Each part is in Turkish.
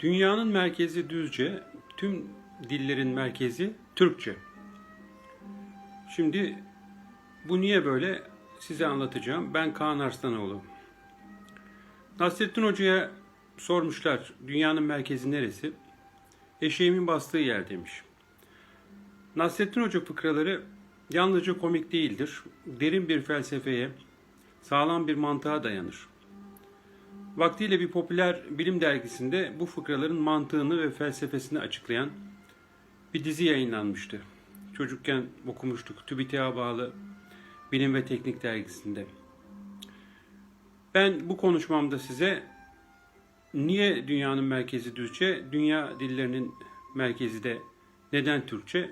Dünyanın merkezi Düzce, tüm dillerin merkezi Türkçe. Şimdi bu niye böyle size anlatacağım. Ben Kaan Arslanoğlu. Nasrettin Hoca'ya sormuşlar dünyanın merkezi neresi? Eşeğimin bastığı yer demiş. Nasrettin Hoca fıkraları yalnızca komik değildir. Derin bir felsefeye, sağlam bir mantığa dayanır. Vaktiyle bir popüler bilim dergisinde bu fıkraların mantığını ve felsefesini açıklayan bir dizi yayınlanmıştı. Çocukken okumuştuk. TÜBİTAK'a bağlı Bilim ve Teknik dergisinde. Ben bu konuşmamda size niye dünyanın merkezi Düzce, dünya dillerinin merkezi de neden Türkçe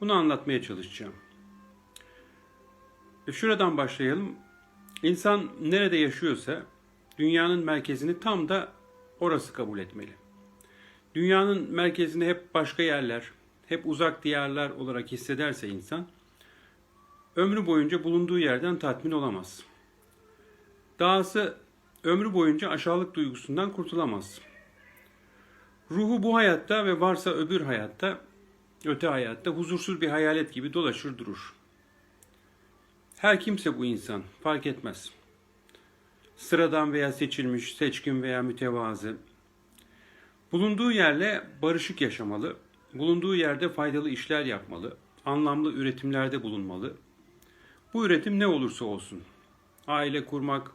bunu anlatmaya çalışacağım. E, Şuradan başlayalım. İnsan nerede yaşıyorsa dünyanın merkezini tam da orası kabul etmeli. Dünyanın merkezini hep başka yerler, hep uzak diyarlar olarak hissederse insan, ömrü boyunca bulunduğu yerden tatmin olamaz. Dahası ömrü boyunca aşağılık duygusundan kurtulamaz. Ruhu bu hayatta ve varsa öbür hayatta, öte hayatta huzursuz bir hayalet gibi dolaşır durur. Her kimse bu insan, fark etmez. Sıradan veya seçilmiş, seçkin veya mütevazı. Bulunduğu yerle barışık yaşamalı, bulunduğu yerde faydalı işler yapmalı, anlamlı üretimlerde bulunmalı. Bu üretim ne olursa olsun. Aile kurmak,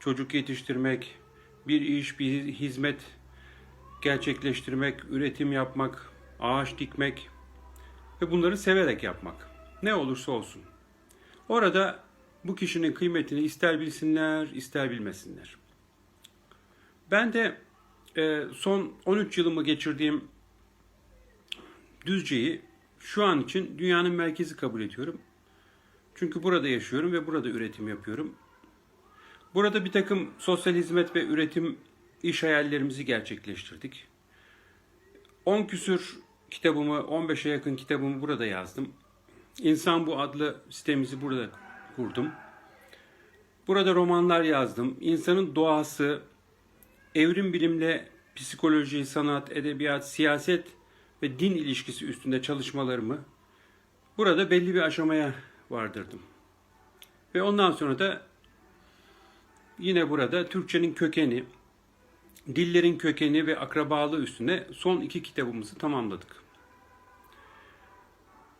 çocuk yetiştirmek, bir iş, bir hizmet gerçekleştirmek, üretim yapmak, ağaç dikmek ve bunları severek yapmak. Ne olursa olsun. Orada bu kişinin kıymetini ister bilsinler, ister bilmesinler. Ben de e, son 13 yılımı geçirdiğim Düzce'yi şu an için dünyanın merkezi kabul ediyorum. Çünkü burada yaşıyorum ve burada üretim yapıyorum. Burada bir takım sosyal hizmet ve üretim iş hayallerimizi gerçekleştirdik. 10 küsür kitabımı, 15'e yakın kitabımı burada yazdım. İnsan Bu adlı sitemizi burada kurdum. Burada romanlar yazdım. İnsanın doğası, evrim bilimle psikoloji, sanat, edebiyat, siyaset ve din ilişkisi üstünde çalışmalarımı burada belli bir aşamaya vardırdım. Ve ondan sonra da yine burada Türkçenin kökeni, dillerin kökeni ve akrabalığı üstüne son iki kitabımızı tamamladık.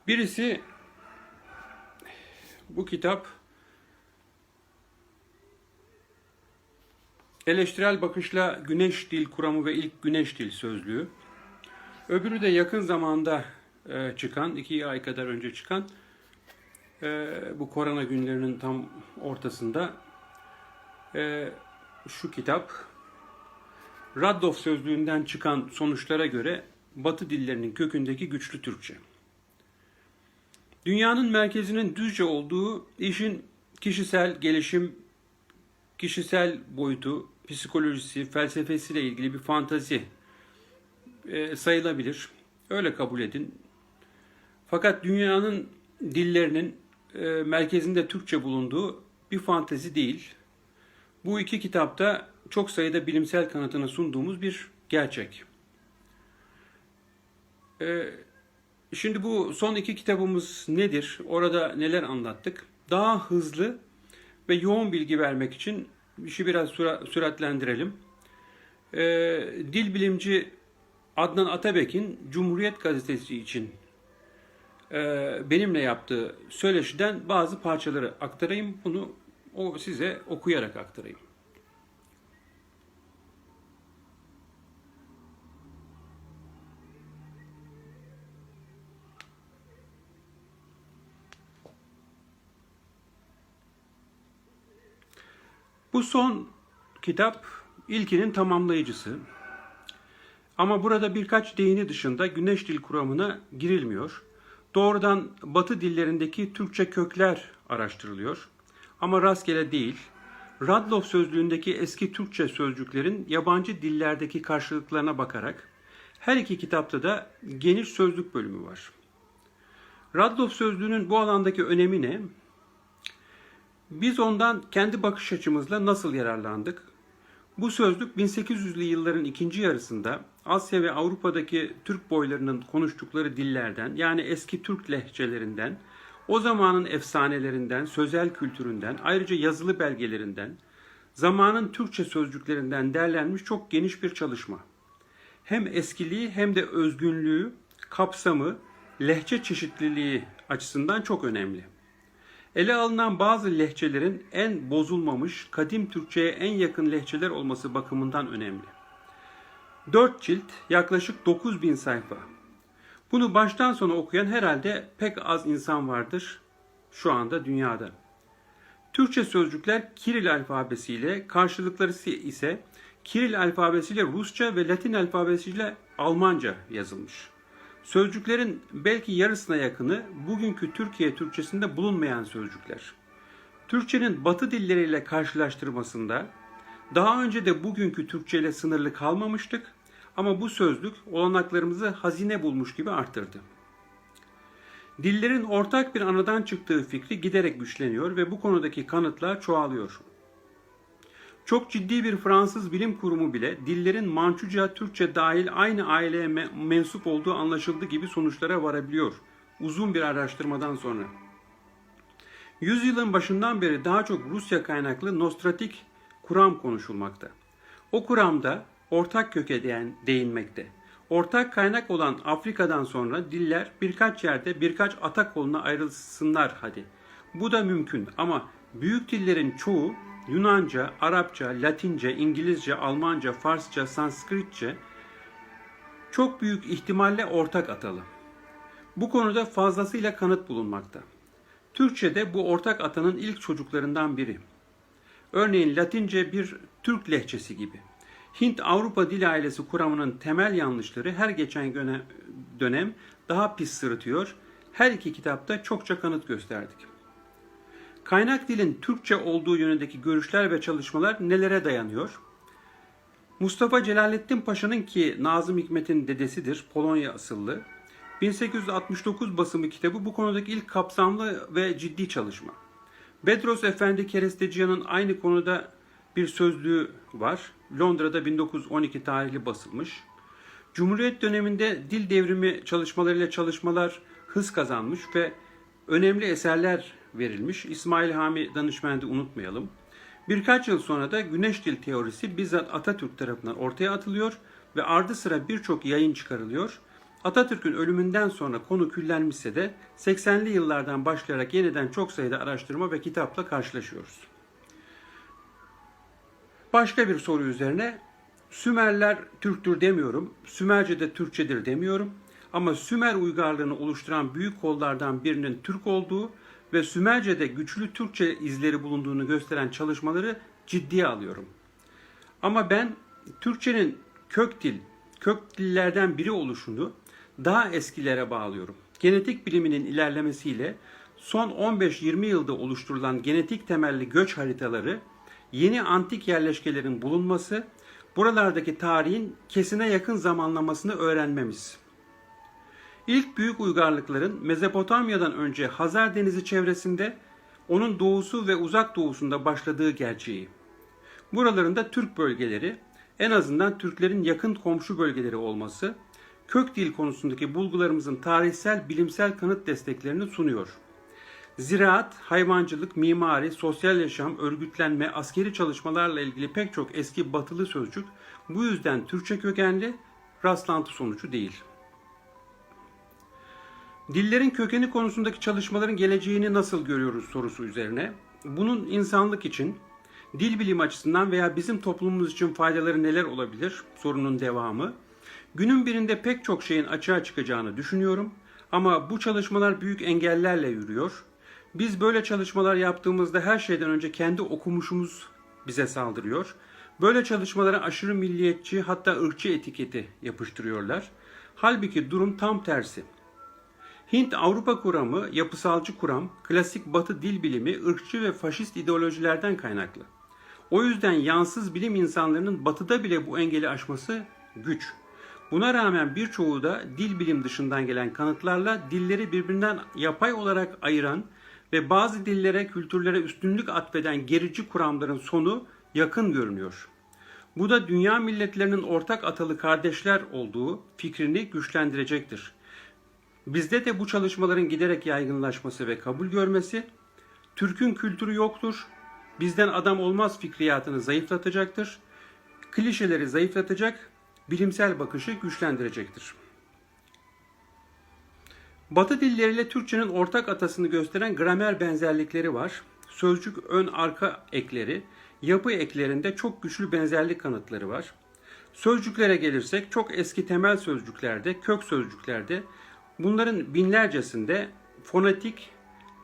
Birisi bu kitap Eleştirel bakışla Güneş Dil Kuramı ve ilk Güneş Dil Sözlüğü. Öbürü de yakın zamanda e, çıkan, iki ay kadar önce çıkan e, bu korona günlerinin tam ortasında e, şu kitap Radloff sözlüğünden çıkan sonuçlara göre Batı dillerinin kökündeki güçlü Türkçe. Dünyanın merkezinin düzce olduğu işin kişisel gelişim, kişisel boyutu, psikolojisi, felsefesiyle ilgili bir fantazi e, sayılabilir. Öyle kabul edin. Fakat dünyanın dillerinin e, merkezinde Türkçe bulunduğu bir fantezi değil. Bu iki kitapta çok sayıda bilimsel kanıtını sunduğumuz bir gerçek. E, şimdi bu son iki kitabımız nedir? Orada neler anlattık? Daha hızlı ve yoğun bilgi vermek için işi biraz süra- süratlendirelim. E, dil bilimci Adnan Atabek'in Cumhuriyet Gazetesi için e, benimle yaptığı söyleşiden bazı parçaları aktarayım. Bunu o size okuyarak aktarayım. Bu son kitap ilkinin tamamlayıcısı. Ama burada birkaç deyini dışında güneş dil kuramına girilmiyor. Doğrudan batı dillerindeki Türkçe kökler araştırılıyor. Ama rastgele değil. Radloff sözlüğündeki eski Türkçe sözcüklerin yabancı dillerdeki karşılıklarına bakarak her iki kitapta da geniş sözlük bölümü var. Radloff sözlüğünün bu alandaki önemi ne? Biz ondan kendi bakış açımızla nasıl yararlandık? Bu sözlük 1800'lü yılların ikinci yarısında Asya ve Avrupa'daki Türk boylarının konuştukları dillerden yani eski Türk lehçelerinden, o zamanın efsanelerinden, sözel kültüründen, ayrıca yazılı belgelerinden, zamanın Türkçe sözcüklerinden derlenmiş çok geniş bir çalışma. Hem eskiliği hem de özgünlüğü, kapsamı, lehçe çeşitliliği açısından çok önemli. Ele alınan bazı lehçelerin en bozulmamış, kadim Türkçe'ye en yakın lehçeler olması bakımından önemli. 4 cilt, yaklaşık 9000 sayfa. Bunu baştan sona okuyan herhalde pek az insan vardır şu anda dünyada. Türkçe sözcükler Kiril alfabesiyle, karşılıkları ise Kiril alfabesiyle Rusça ve Latin alfabesiyle Almanca yazılmış. Sözcüklerin belki yarısına yakını bugünkü Türkiye Türkçesinde bulunmayan sözcükler. Türkçenin batı dilleriyle karşılaştırmasında daha önce de bugünkü Türkçe ile sınırlı kalmamıştık ama bu sözlük olanaklarımızı hazine bulmuş gibi arttırdı. Dillerin ortak bir anadan çıktığı fikri giderek güçleniyor ve bu konudaki kanıtlar çoğalıyor. Çok ciddi bir Fransız bilim kurumu bile dillerin Mançuca, Türkçe dahil aynı aileye mensup olduğu anlaşıldı gibi sonuçlara varabiliyor. Uzun bir araştırmadan sonra. Yüzyılın başından beri daha çok Rusya kaynaklı Nostratik kuram konuşulmakta. O kuramda ortak köke değinmekte. Ortak kaynak olan Afrika'dan sonra diller birkaç yerde birkaç ata koluna ayrılsınlar hadi. Bu da mümkün ama büyük dillerin çoğu Yunanca, Arapça, Latince, İngilizce, Almanca, Farsça, Sanskritçe çok büyük ihtimalle ortak atalı. Bu konuda fazlasıyla kanıt bulunmakta. Türkçe'de bu ortak atanın ilk çocuklarından biri. Örneğin Latince bir Türk lehçesi gibi. Hint-Avrupa dil ailesi kuramının temel yanlışları her geçen dönem daha pis sırıtıyor. Her iki kitapta çokça kanıt gösterdik. Kaynak dilin Türkçe olduğu yönündeki görüşler ve çalışmalar nelere dayanıyor? Mustafa Celalettin Paşa'nın ki Nazım Hikmet'in dedesidir, Polonya asıllı. 1869 basımı kitabı bu konudaki ilk kapsamlı ve ciddi çalışma. Bedros Efendi Keresteciyan'ın aynı konuda bir sözlüğü var. Londra'da 1912 tarihli basılmış. Cumhuriyet döneminde dil devrimi çalışmalarıyla çalışmalar hız kazanmış ve önemli eserler verilmiş. İsmail Hami danışmanı unutmayalım. Birkaç yıl sonra da güneş dil teorisi bizzat Atatürk tarafından ortaya atılıyor ve ardı sıra birçok yayın çıkarılıyor. Atatürk'ün ölümünden sonra konu küllenmişse de 80'li yıllardan başlayarak yeniden çok sayıda araştırma ve kitapla karşılaşıyoruz. Başka bir soru üzerine Sümerler Türktür demiyorum, Sümerce de Türkçedir demiyorum ama Sümer uygarlığını oluşturan büyük kollardan birinin Türk olduğu ve Sümerce'de güçlü Türkçe izleri bulunduğunu gösteren çalışmaları ciddiye alıyorum. Ama ben Türkçenin kök dil, kök dillerden biri oluşunu daha eskilere bağlıyorum. Genetik biliminin ilerlemesiyle son 15-20 yılda oluşturulan genetik temelli göç haritaları, yeni antik yerleşkelerin bulunması, buralardaki tarihin kesine yakın zamanlamasını öğrenmemiz. İlk büyük uygarlıkların Mezopotamya'dan önce Hazar Denizi çevresinde, onun doğusu ve uzak doğusunda başladığı gerçeği. Buralarında Türk bölgeleri, en azından Türklerin yakın komşu bölgeleri olması, kök dil konusundaki bulgularımızın tarihsel bilimsel kanıt desteklerini sunuyor. Ziraat, hayvancılık, mimari, sosyal yaşam, örgütlenme, askeri çalışmalarla ilgili pek çok eski batılı sözcük bu yüzden Türkçe kökenli rastlantı sonucu değil. Dillerin kökeni konusundaki çalışmaların geleceğini nasıl görüyoruz sorusu üzerine. Bunun insanlık için, dil bilim açısından veya bizim toplumumuz için faydaları neler olabilir sorunun devamı. Günün birinde pek çok şeyin açığa çıkacağını düşünüyorum ama bu çalışmalar büyük engellerle yürüyor. Biz böyle çalışmalar yaptığımızda her şeyden önce kendi okumuşumuz bize saldırıyor. Böyle çalışmalara aşırı milliyetçi hatta ırkçı etiketi yapıştırıyorlar. Halbuki durum tam tersi. Hint-Avrupa kuramı, yapısalcı kuram, klasik batı dil bilimi, ırkçı ve faşist ideolojilerden kaynaklı. O yüzden yansız bilim insanlarının batıda bile bu engeli aşması güç. Buna rağmen birçoğu da dil bilim dışından gelen kanıtlarla dilleri birbirinden yapay olarak ayıran ve bazı dillere, kültürlere üstünlük atfeden gerici kuramların sonu yakın görünüyor. Bu da dünya milletlerinin ortak atalı kardeşler olduğu fikrini güçlendirecektir. Bizde de bu çalışmaların giderek yaygınlaşması ve kabul görmesi, Türk'ün kültürü yoktur, bizden adam olmaz fikriyatını zayıflatacaktır, klişeleri zayıflatacak, bilimsel bakışı güçlendirecektir. Batı dilleriyle Türkçenin ortak atasını gösteren gramer benzerlikleri var. Sözcük ön arka ekleri, yapı eklerinde çok güçlü benzerlik kanıtları var. Sözcüklere gelirsek çok eski temel sözcüklerde, kök sözcüklerde bunların binlercesinde fonetik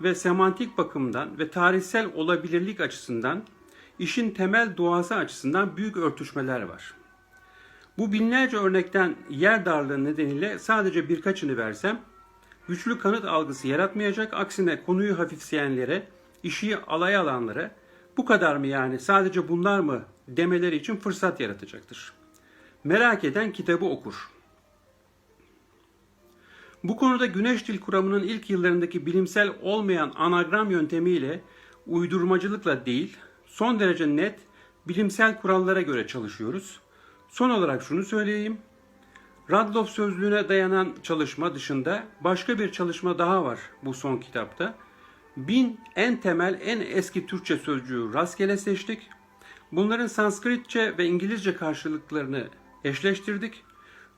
ve semantik bakımdan ve tarihsel olabilirlik açısından işin temel doğası açısından büyük örtüşmeler var. Bu binlerce örnekten yer darlığı nedeniyle sadece birkaçını versem güçlü kanıt algısı yaratmayacak. Aksine konuyu hafifseyenlere, işi alay alanlara bu kadar mı yani sadece bunlar mı demeleri için fırsat yaratacaktır. Merak eden kitabı okur. Bu konuda güneş dil kuramının ilk yıllarındaki bilimsel olmayan anagram yöntemiyle uydurmacılıkla değil, son derece net bilimsel kurallara göre çalışıyoruz. Son olarak şunu söyleyeyim. Radloff sözlüğüne dayanan çalışma dışında başka bir çalışma daha var bu son kitapta. Bin en temel, en eski Türkçe sözcüğü rastgele seçtik. Bunların Sanskritçe ve İngilizce karşılıklarını eşleştirdik.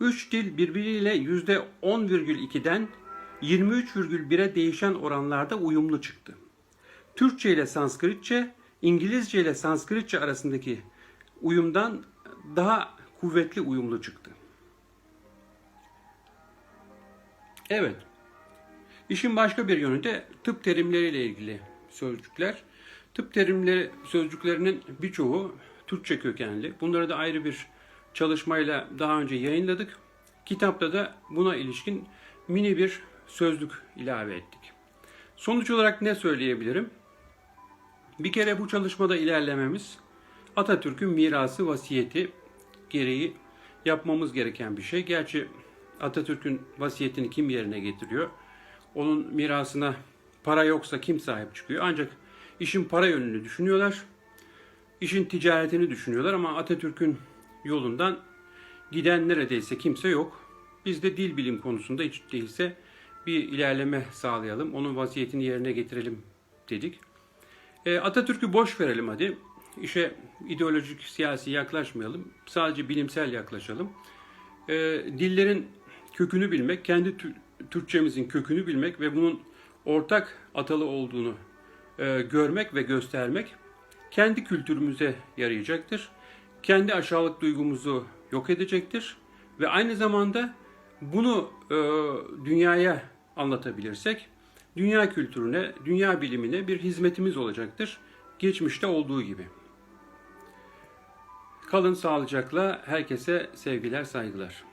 Üç dil birbiriyle %10,2'den 23,1'e değişen oranlarda uyumlu çıktı. Türkçe ile Sanskritçe, İngilizce ile Sanskritçe arasındaki uyumdan daha kuvvetli uyumlu çıktı. Evet. İşin başka bir yönü de tıp terimleriyle ilgili sözcükler. Tıp terimleri sözcüklerinin birçoğu Türkçe kökenli. Bunları da ayrı bir çalışmayla daha önce yayınladık. Kitapta da buna ilişkin mini bir sözlük ilave ettik. Sonuç olarak ne söyleyebilirim? Bir kere bu çalışmada ilerlememiz Atatürk'ün mirası vasiyeti gereği yapmamız gereken bir şey. Gerçi Atatürk'ün vasiyetini kim yerine getiriyor? Onun mirasına para yoksa kim sahip çıkıyor? Ancak işin para yönünü düşünüyorlar. İşin ticaretini düşünüyorlar ama Atatürk'ün yolundan giden neredeyse kimse yok. Biz de dil bilim konusunda hiç değilse bir ilerleme sağlayalım. Onun vasiyetini yerine getirelim dedik. E, Atatürk'ü boş verelim hadi. İşe ideolojik, siyasi yaklaşmayalım. Sadece bilimsel yaklaşalım. E, dillerin kökünü bilmek, kendi Türkçemizin kökünü bilmek ve bunun ortak atalı olduğunu e, görmek ve göstermek kendi kültürümüze yarayacaktır. Kendi aşağılık duygumuzu yok edecektir ve aynı zamanda bunu e, dünyaya anlatabilirsek dünya kültürüne, dünya bilimine bir hizmetimiz olacaktır. Geçmişte olduğu gibi. Kalın sağlıcakla herkese sevgiler, saygılar.